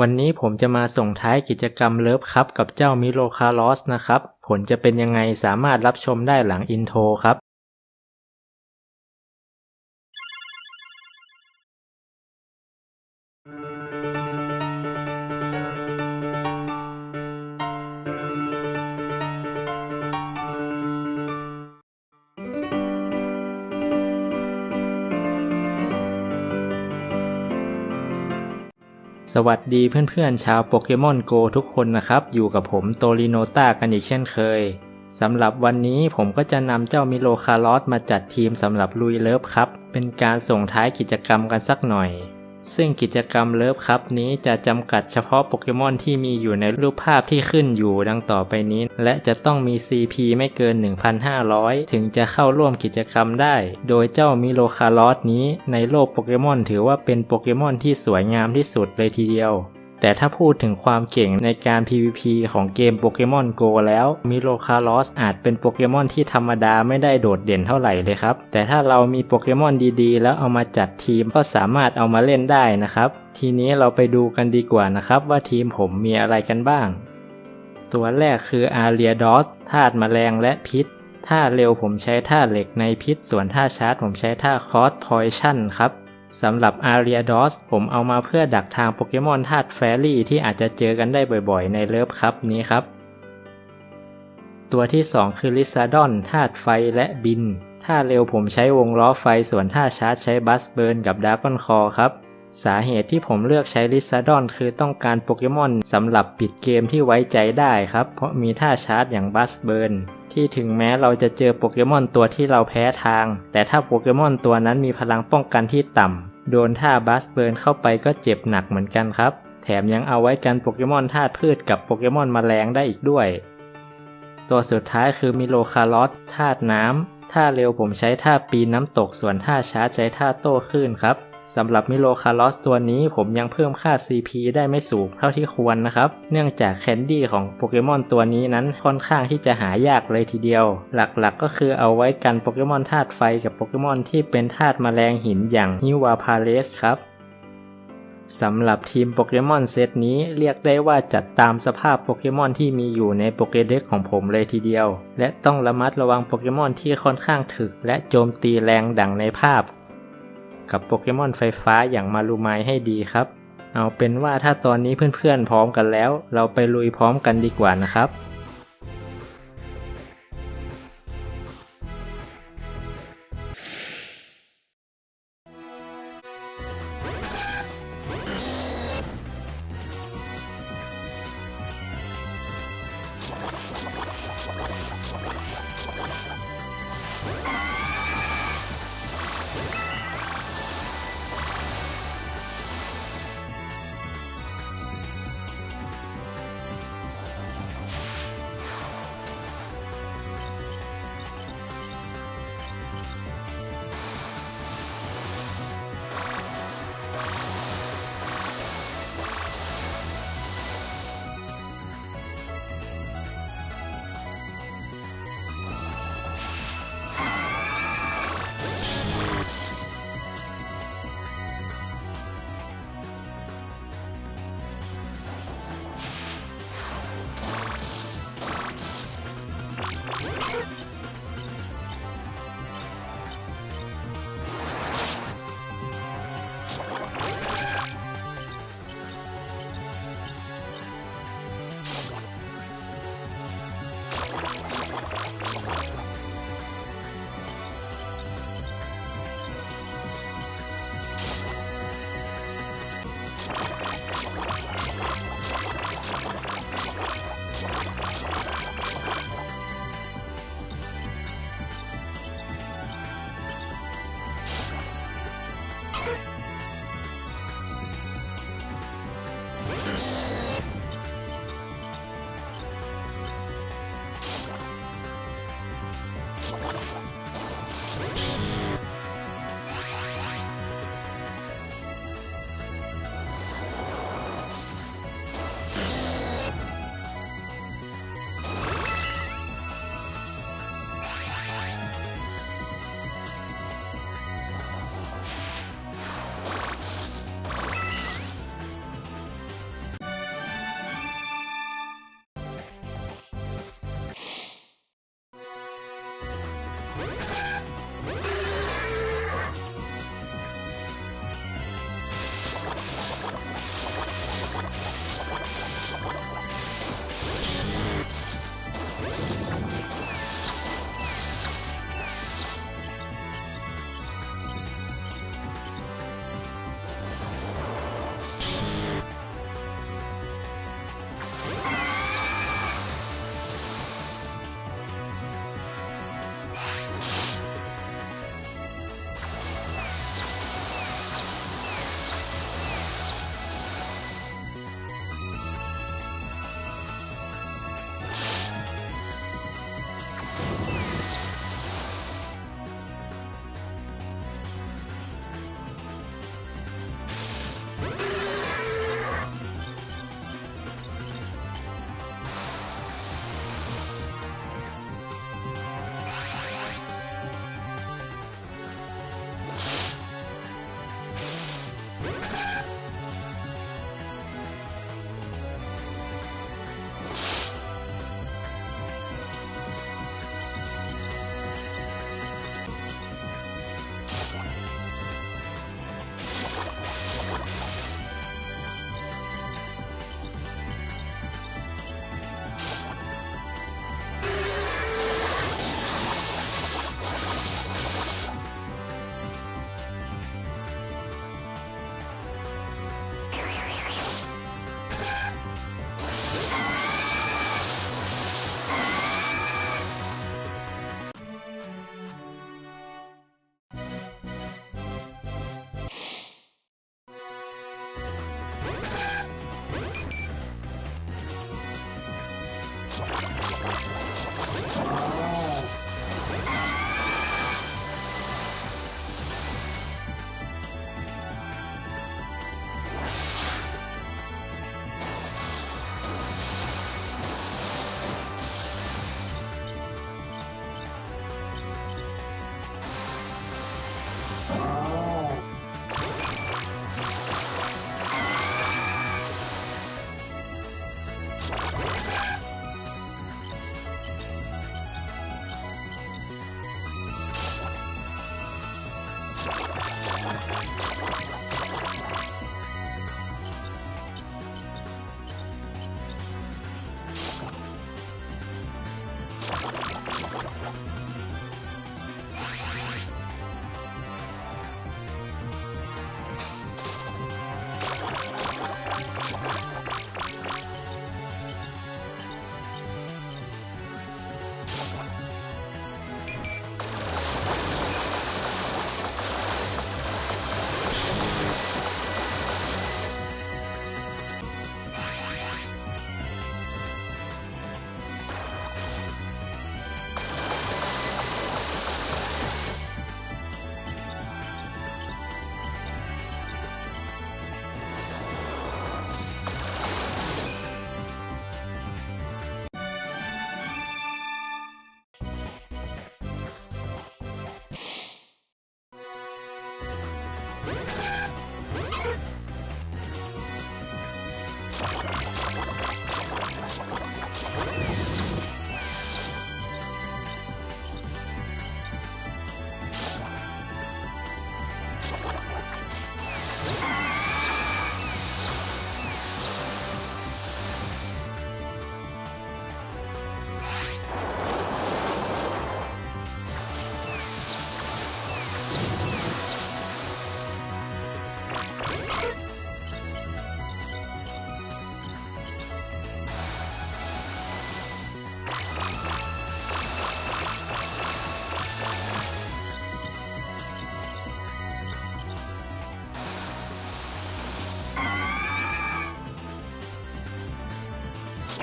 วันนี้ผมจะมาส่งท้ายกิจกรรมเลิฟครับกับเจ้ามิโลคาลอสนะครับ ผลจะเป็นยังไงสามารถรับชมได้หลังอินโทรครับ สวัสดีเพื่อนๆ ชาวโปเกมอนโกทุกคนนะครับ อยู่กับผมโตริโนต้ากันอีกเช่นเคยสำหรับวันนี้ผมก็จะนำเจ้ามิโลคาร์ลอสมาจัดทีมสำหรับลุยเลิฟครับ เป็นการส่งท้ายกิจกรรมกันสักหน่อย ซึ่งกิจกรรมเลิฟครับนี้จะจำกัดเฉพาะโปเกมอนที่มีอยู่ในรูปภาพที่ขึ้นอยู่ดังต่อไปนี้ และจะต้องมี CP ไม่เกิน 1,500 ถึงจะเข้าร่วมกิจกรรมได้ โดยเจ้ามิโลคาร์ลอสนี้ในโลกโปเกมอนถือว่าเป็นโปเกมอนที่สวยงามที่สุดเลยทีเดียว แต่ถ้าพูดถึงความเก่งในการ PVP ของเกมโปเกมอน Go แล้ว มิโลคาลอสอาจเป็นโปเกมอนที่ธรรมดาไม่ได้โดดเด่นเท่าไหร่เลยครับ แต่ถ้าเรามีโปเกมอนดีๆ แล้วเอามาจัดทีมก็สามารถเอามาเล่นได้นะครับ ทีนี้เราไปดูกันดีกว่านะครับ ว่าทีมผมมีอะไรกันบ้าง ตัวแรกคืออาเรียดอสธาตุแมลงและพิษท่าเร็วผมใช้ท่าเหล็กในพิษ ส่วนท่าชาร์จผมใช้ท่าคอสพอยชั่นครับ สำหรับอารี a ดอสผมเอามาเพื่อดักทางโปเกมอนธาตุแฟรี่ที่อาจจะเจอกันได้บ่อยๆ ในเลิฟครับนี้ครับ ตัวที่ 2 คือลิซาดอนธาตุไฟและบิน ถ้าเร็วผมใช้วงล้อไฟส่วนท่าชาร์จใช้บัสเบิร์นกับดาร์กอนคอครับ สาเหตุที่ผมเลือกใช้ลิซาดอนคือต้องการโปเกมอนสำหรับปิดเกมที่ไว้ใจได้ครับ เพราะมีท่าชาร์จอย่างบัสเบิร์น ที่ถึงแม้เราจะเจอโปเกมอนตัวที่เราแพ้ทาง แต่ถ้าโปเกมอนตัวนั้นมีพลังป้องกันที่ต่ำ โดนท่าบัสเบิร์นเข้าไปก็เจ็บหนักเหมือนกันครับ แถมยังเอาไว้กันโปเกมอนธาตุพืชกับโปเกมอนแมลงได้อีกด้วย ตัวสุดท้ายคือมิโลคาร์ลอสธาตุน้ำท่าเร็วผมใช้ท่าปีนน้ำตกส่วนท่าช้าใช้ท่าโต้คลื่นครับ สำหรับมิโลคาร์ลอสตัวนี้ผมยังเพิ่มค่า CP ได้ไม่สูงเท่าที่ควรนะครับ เนื่องจากแคนดี้ของโปเกมอนตัวนี้นั้นค่อนข้างที่จะหายากเลยทีเดียว หลักๆก็คือเอาไว้กันโปเกมอนธาตุไฟกับโปเกมอนที่เป็นธาตุแมลงหินอย่างฮิวาพาเลสครับสำหรับทีมโปเกมอนเซตนี้เรียกได้ว่าจัดตามสภาพโปเกมอนที่มีอยู่ในโปเกเด็กของผมเลยทีเดียว และต้องระมัดระวังโปเกมอนที่ค่อนข้างถึก และโจมตีแรงดังในภาพ กับโปเกมอนไฟฟ้าอย่างมารูไมให้ดีครับ เอาเป็นว่าถ้าตอนนี้เพื่อนๆพร้อมกันแล้ว เราไปลุยพร้อมกันดีกว่านะครับ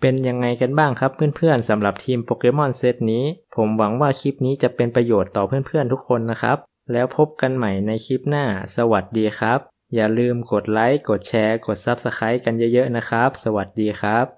เป็นยังไงกันบ้างครับเพื่อนๆสำหรับทีมโปเกมอนเซตนี้ ผมหวังว่าคลิปนี้จะเป็นประโยชน์ต่อเพื่อนๆทุกคนนะครับ แล้วพบกันใหม่ในคลิปหน้า สวัสดีครับ อย่าลืมกดไลค์ กดแชร์ กด Subscribe กันเยอะๆนะครับ สวัสดีครับ